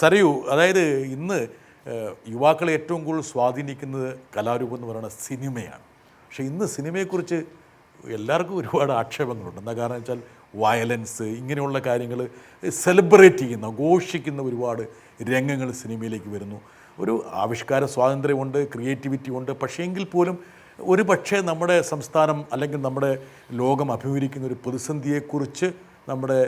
സരയു അതായത് ഇന്ന് യുവാക്കളെ ഏറ്റവും കൂടുതൽ സ്വാധീനിക്കുന്നത് കലാരൂപം എന്ന് പറയുന്നത് സിനിമയാണ്. പക്ഷേ ഇന്ന് സിനിമയെക്കുറിച്ച് എല്ലാവർക്കും ഒരുപാട് ആക്ഷേപങ്ങളുണ്ട്. എന്താ കാരണം വെച്ചാൽ വയലൻസ് ഇങ്ങനെയുള്ള കാര്യങ്ങൾ സെലിബ്രേറ്റ് ചെയ്യുന്ന ഘോഷിക്കുന്ന ഒരുപാട് രംഗങ്ങൾ സിനിമയിലേക്ക് വരുന്നു. ഒരു ആവിഷ്കാര സ്വാതന്ത്ര്യമുണ്ട് ക്രിയേറ്റിവിറ്റി ഉണ്ട്. പക്ഷേ എങ്കിൽ പോലും ഒരു പക്ഷേ നമ്മുടെ സംസ്ഥാനം അല്ലെങ്കിൽ നമ്മുടെ ലോകം അഭിമുഖീകരിക്കുന്ന ഒരു പ്രതിസന്ധിയെക്കുറിച്ച് നമ്മുടെ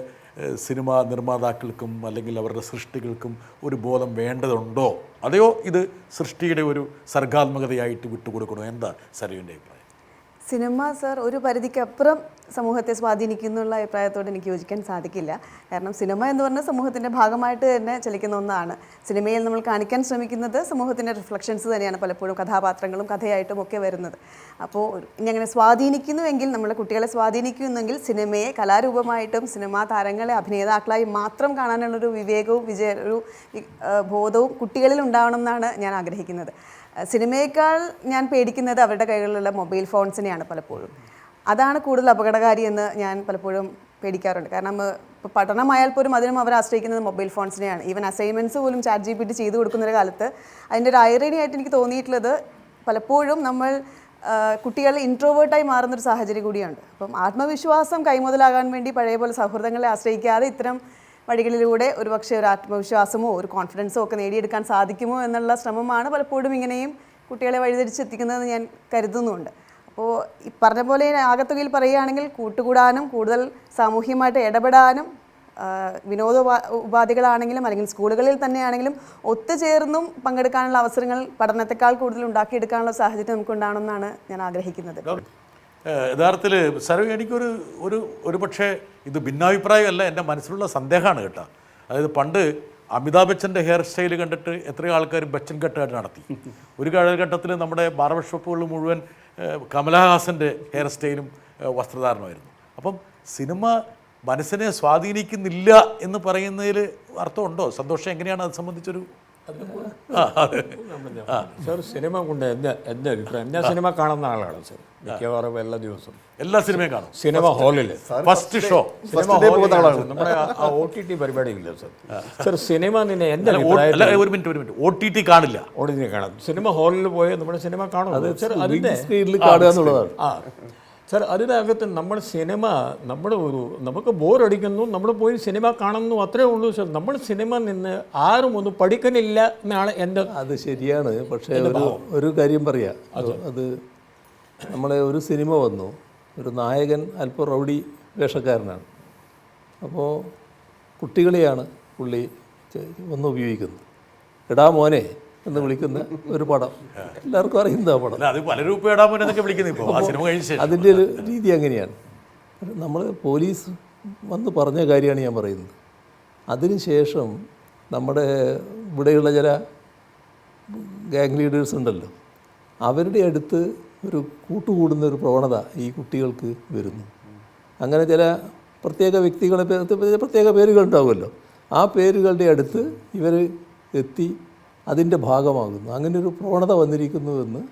സിനിമാ നിർമ്മാതാക്കൾക്കും അല്ലെങ്കിൽ അവരുടെ സൃഷ്ടികൾക്കും ഒരു ബോധം വേണ്ടതുണ്ടോ? അതെയോ ഇത് സൃഷ്ടിയുടെ ഒരു സർഗാത്മകതയായിട്ട് വിട്ടുകൊടുക്കണോ? എന്താ സരുവിന്റെ അഭിപ്രായം? സിനിമ സർ ഒരു പരിധിക്കപ്പുറം സമൂഹത്തെ സ്വാധീനിക്കുന്നുള്ള അഭിപ്രായത്തോട് എനിക്ക് യോജിക്കാൻ സാധിക്കില്ല. കാരണം സിനിമ എന്ന് പറഞ്ഞാൽ സമൂഹത്തിന്റെ ഭാഗമായിട്ട് തന്നെ ചലിക്കുന്ന ഒന്നാണ്. സിനിമയിൽ നമ്മൾ കാണിക്കാൻ ശ്രമിക്കുന്നത് സമൂഹത്തിന്റെ റിഫ്ലക്ഷൻസ് തന്നെയാണ് പലപ്പോഴും കഥാപാത്രങ്ങളും കഥയായിട്ടും ഒക്കെ വരുന്നത്. അപ്പോൾ ഇനി അങ്ങനെ സ്വാധീനിക്കുന്നുവെങ്കിൽ നമ്മുടെ കുട്ടികളെ സ്വാധീനിക്കുന്നെങ്കിൽ സിനിമയെ കലാരൂപമായിട്ടും സിനിമാ താരങ്ങളെ അഭിനേതാക്കളായി മാത്രം കാണാനുള്ളൊരു വിവേകവും വിജയ ഒരു ബോധവും കുട്ടികളിൽ ഉണ്ടാവണം എന്നാണ് ഞാൻ ആഗ്രഹിക്കുന്നത്. സിനിമയേക്കാൾ ഞാൻ പേടിക്കുന്നത് അവരുടെ കൈകളിലുള്ള മൊബൈൽ ഫോൺസിനെയാണ് പലപ്പോഴും. അതാണ് കൂടുതൽ അപകടകാരി എന്ന് ഞാൻ പലപ്പോഴും പേടിക്കാറുണ്ട്. കാരണം ഇപ്പോൾ പഠനമായാൽ പോലും അതിനും അവർ ആശ്രയിക്കുന്നത് മൊബൈൽ ഫോൺസിനെയാണ്. ഈവൻ അസൈൻമെന്റ്സ് പോലും ചാറ്റ് ജി പി ടി ചെയ്തു കൊടുക്കുന്ന ഒരു കാലത്ത് അതിന്റെ ഒരു ഐറണി ആയിട്ട് എനിക്ക് തോന്നിയിട്ടുള്ളത് പലപ്പോഴും നമ്മൾ കുട്ടികൾ ഇൻട്രോവേർട്ടായി മാറുന്നൊരു സാഹചര്യം കൂടിയുണ്ട്. അപ്പം ആത്മവിശ്വാസം കൈമുതലാകാൻ വേണ്ടി പഴയ പോലെ സൗഹൃദങ്ങളെ ആശ്രയിക്കാതെ ഇത്തരം വഴികളിലൂടെ ഒരുപക്ഷെ ഒരു ആത്മവിശ്വാസമോ ഒരു കോൺഫിഡൻസോ ഒക്കെ നേടിയെടുക്കാൻ സാധിക്കുമോ എന്നുള്ള ശ്രമമാണ് പലപ്പോഴും ഇങ്ങനെയും കുട്ടികളെ വഴിതിരിച്ചെത്തിക്കുന്നതെന്ന് ഞാൻ കരുതുന്നുണ്ട്. അപ്പോൾ ഈ പറഞ്ഞ പോലെ ആകത്തുകയിൽ പറയുകയാണെങ്കിൽ കൂട്ടുകൂടാനും കൂടുതൽ സാമൂഹ്യമായിട്ട് ഇടപെടാനും വിനോദ ഉപ- ഉപാധികളാണെങ്കിലും അല്ലെങ്കിൽ സ്കൂളുകളിൽ തന്നെയാണെങ്കിലും ഒത്തുചേർന്നും പങ്കെടുക്കാനുള്ള അവസരങ്ങൾ പഠനത്തെക്കാൾ കൂടുതൽ ഉണ്ടാക്കിയെടുക്കാനുള്ള സാഹചര്യം നമുക്കുണ്ടാണെന്നാണ് ഞാൻ ആഗ്രഹിക്കുന്നത്. യഥാർത്ഥത്തിൽ സരവി എനിക്കൊരു ഒരു ഒരു പക്ഷേ ഇത് ഭിന്നാഭിപ്രായമല്ല എന്റെ മനസ്സിലുള്ള സന്ദേഹമാണ് കേട്ടോ. അതായത് പണ്ട് അമിതാഭ് ബച്ചന്റെ ഹെയർ സ്റ്റൈൽ കണ്ടിട്ട് എത്രയോ ആൾക്കാർ ബച്ചൻ കട്ടായിട്ട് നടത്തി. ഒരു കാലഘട്ടത്തിൽ നമ്മുടെ ബാർബർ ഷോപ്പുകളിൽ മുഴുവൻ കമലഹാസന്റെ ഹെയർ സ്റ്റൈലും വസ്ത്രധാരണമായിരുന്നു. അപ്പം സിനിമ മനസ്സിനെ സ്വാധീനിക്കുന്നില്ല എന്ന് പറയുന്നതിൽ അർത്ഥമുണ്ടോ? സന്തോഷം എങ്ങനെയാണ് അത് സംബന്ധിച്ചൊരു സാർ സിനിമ കൊണ്ട് എന്റെ എന്റെ അഭിപ്രായം ഞാൻ സിനിമ കാണുന്ന ആളാണ് സാർ. മിക്കവാറും എല്ലാ ദിവസവും. എല്ലാ സിനിമയും കാണും. സിനിമ ഹാളിൽ. ഫസ്റ്റ് ഷോ സിനിമ നമ്മുടെ ആ ഒ ടി ടി പരിപാടിയില്ല സർ. സർ സിനിമ നിന്നെ എന്റെ അല്ല ഒരു മിനിറ്റ് ഒരു മിനിറ്റ്. ഒ ടി ടി കാണില്ല. ഓടിനെ കാണാം. സിനിമ ഹാളിൽ പോയി നമ്മുടെ സിനിമ കാണും സർ അതിന്റെ സ്ക്രീനിൽ കാണുക എന്നുള്ളതാണ്. ആ. സാർ അതിനകത്ത് നമ്മൾ സിനിമ നമ്മുടെ ഒരു നമുക്ക് ബോറടിക്കുന്നു. നമ്മൾ പോയി സിനിമ കാണുന്നു അത്രേ ഉള്ളൂ സർ. നമ്മൾ സിനിമ നിന്ന് ആരും ഒന്നും പഠിക്കുന്നില്ല എന്നാണ് എന്റെ അത് ശരിയാണ്. പക്ഷേ ഒരു ഒരു കാര്യം പറയാം. അത് നമ്മളെ ഒരു സിനിമ വന്നു. ഒരു നായകൻ അല്പം റൗഡി വേഷക്കാരനാണ്. അപ്പോൾ കുട്ടികളെയാണ് പുള്ളി ഒന്ന് ഉപയോഗിക്കുന്നത്. എടാ മോനെ എന്ന് വിളിക്കുന്ന ഒരു പടം. എല്ലാവർക്കും അറിയുന്ന പടം. അത് എന്നൊക്കെ വിളിക്കുന്നു ഇപ്പോൾ ആ സിനിമ അതിന്റെ ഒരു രീതി അങ്ങനെയാണ്. നമ്മൾ പോലീസ് വന്ന് പറഞ്ഞ കാര്യമാണ് ഞാൻ പറയുന്നത്. അതിനുശേഷം നമ്മുടെ ഇവിടെയുള്ള ചില ഗാങ് ലീഡേഴ്സ് ഉണ്ടല്ലോ. അവരുടെ അടുത്ത് ഒരു കൂട്ടുകൂടുന്ന ഒരു പ്രവണത ഈ കുട്ടികൾക്ക് വരുന്നു. അങ്ങനെ ചില പ്രത്യേക വ്യക്തികളെ പ്രത്യേക പേരുകൾ ഉണ്ടാവുമല്ലോ ആ പേരുകളുടെ അടുത്ത് ഇവർ എത്തി അതിന്റെ ഭാഗമാകുന്നു. അങ്ങനെ ഒരു പ്രവണത വന്നിരിക്കുന്നുവെന്ന്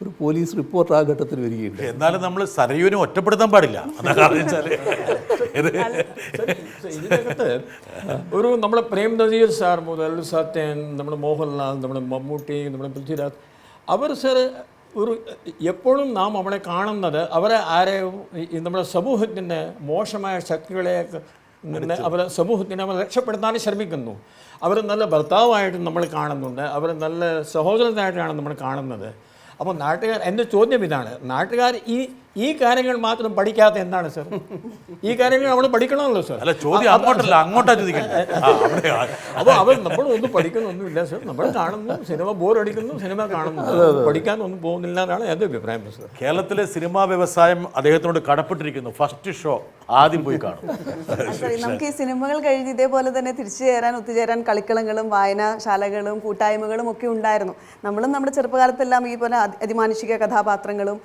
ഒരു പോലീസ് റിപ്പോർട്ട് ആ ഘട്ടത്തിൽ വരികയുണ്ട്. എന്നാലും നമ്മൾ സരയുവിനെ ഒറ്റപ്പെടുത്താൻ പാടില്ല. ഇതിനകത്ത് ഒരു നമ്മുടെ പ്രേം നസീർ സാർ മുതൽ സത്യൻ നമ്മുടെ മോഹൻലാൽ നമ്മുടെ മമ്മൂട്ടി നമ്മുടെ പൃഥ്വിരാജ് അവർ സാർ ഒരു എപ്പോഴും നാം അവളെ കാണുന്നത് അവരെ ആരെ നമ്മുടെ സമൂഹത്തിന്റെ മോശമായ ശക്തികളെ നിന്ന് അവരെ സമൂഹത്തിനെ അവർ രക്ഷപ്പെടുത്താൻ ശ്രമിക്കുന്നു. അവർ നല്ല ഭർത്താവായിട്ട് നമ്മൾ കാണുന്നുണ്ട്. അവർ നല്ല സഹോദരനായിട്ടാണ് നമ്മൾ കാണുന്നത്. അപ്പോൾ നാട്ടുകാർ എന്റെ ചോദ്യം ഇതാണ്. നാട്ടുകാർ ഈ ഈ കാര്യങ്ങൾ മാത്രം പഠിക്കാത്ത എന്താണ് സർ? ഈ കാര്യങ്ങൾ നമ്മൾ പഠിക്കണമല്ലോ സർ. അല്ല ചോദ്യം അങ്ങോട്ടല്ല അങ്ങോട്ടാ ചോദിക്കണം അപ്പോൾ അവർ നമ്മൾ ഒന്നും പഠിക്കുന്നൊന്നുമില്ല സർ. നമ്മൾ കാണുന്നു സിനിമ ബോറടിക്കുന്നു സിനിമ കാണുന്നു. പഠിക്കാനൊന്നും പോകുന്നില്ല എന്നാണ് എന്റെ അഭിപ്രായം സർ. കേരളത്തിലെ സിനിമാ വ്യവസായം അദ്ദേഹത്തിനോട് കടപ്പെട്ടിരിക്കുന്നു. ഫസ്റ്റ് ഷോ ആദ്യം പോയി കാണും. നമുക്ക് ഈ സിനിമകൾ കഴിഞ്ഞ് ഇതേപോലെ തന്നെ തിരിച്ചു ചേരാൻ ഒത്തുചേരാൻ കളിക്കളങ്ങളും വായനാശാലകളും കൂട്ടായ്മകളും ഒക്കെ ഉണ്ടായിരുന്നു. നമ്മളും നമ്മുടെ ചെറുപ്പകാലത്തെല്ലാം ഈ പോലെ അതി- അതിമാനുഷിക കഥാപാത്രങ്ങളും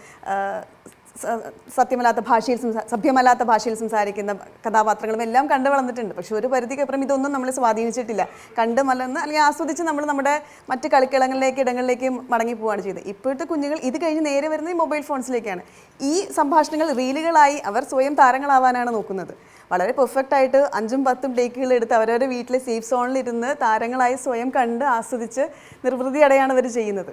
സത്യമല്ലാത്ത ഭാഷയിൽ സഭ്യമല്ലാത്ത ഭാഷയിൽ സംസാരിക്കുന്ന കഥാപാത്രങ്ങളും എല്ലാം കണ്ടു വളർന്നിട്ടുണ്ട്. പക്ഷെ ഒരു പരിധിക്ക് അപ്പുറം ഇതൊന്നും നമ്മൾ സ്വാധീനിച്ചിട്ടില്ല. കണ്ട് മലർന്ന് അല്ലെങ്കിൽ ആസ്വദിച്ച് നമ്മൾ നമ്മുടെ മറ്റ് കളിക്കളങ്ങളിലേക്ക് ഇടങ്ങളിലേക്ക് മടങ്ങി പോവുകയാണ് ചെയ്തത്. ഇപ്പോഴത്തെ കുഞ്ഞുങ്ങൾ ഇത് കഴിഞ്ഞ് നേരെ വരുന്നത് മൊബൈൽ ഫോൺസിലേക്കാണ്. ഈ സംഭാഷണങ്ങൾ റീലുകളായി അവർ സ്വയം താരങ്ങളാവാനാണ് നോക്കുന്നത്. വളരെ പെർഫെക്റ്റ് ആയിട്ട് അഞ്ചും പത്തും ടേക്കുകൾ എടുത്ത് അവരവരുടെ വീട്ടിലെ സേഫ് സോണിലിരുന്ന് താരങ്ങളായി സ്വയം കണ്ട് ആസ്വദിച്ച് നിർവൃതി അടയാണ് അവർ ചെയ്യുന്നത്.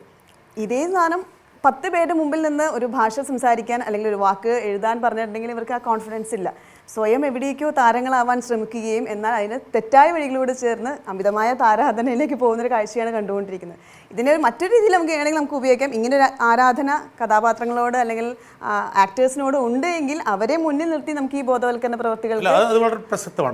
ഇതേ സാധനം പത്ത് പേരുടെ മുമ്പിൽ നിന്ന് ഒരു ഭാഷ സംസാരിക്കാൻ അല്ലെങ്കിൽ ഒരു വാക്ക് എഴുതാൻ പറഞ്ഞിട്ടുണ്ടെങ്കിൽ ഇവർക്ക് ആ കോൺഫിഡൻസ് ഇല്ല. സ്വയം എവിടേക്കോ താരങ്ങളാവാൻ ശ്രമിക്കുകയും എന്നാൽ അതിന് തെറ്റായ വഴികളോട് ചേർന്ന് അമിതമായ താരാധനയിലേക്ക് പോകുന്നൊരു കാഴ്ചയാണ് കണ്ടുകൊണ്ടിരിക്കുന്നത്. ഇതിനെ മറ്റൊരു രീതിയിൽ നമുക്ക് വേണമെങ്കിൽ നമുക്ക് ഉപയോഗിക്കാം. ഇങ്ങനെ ഒരു ആരാധന കഥാപാത്രങ്ങളോട് അല്ലെങ്കിൽ ആക്ടേഴ്സിനോട് ഉണ്ട് എങ്കിൽ അവരെ മുന്നിൽ നിർത്തി നമുക്ക് ഈ ബോധവൽക്കരണ പ്രവർത്തികൾ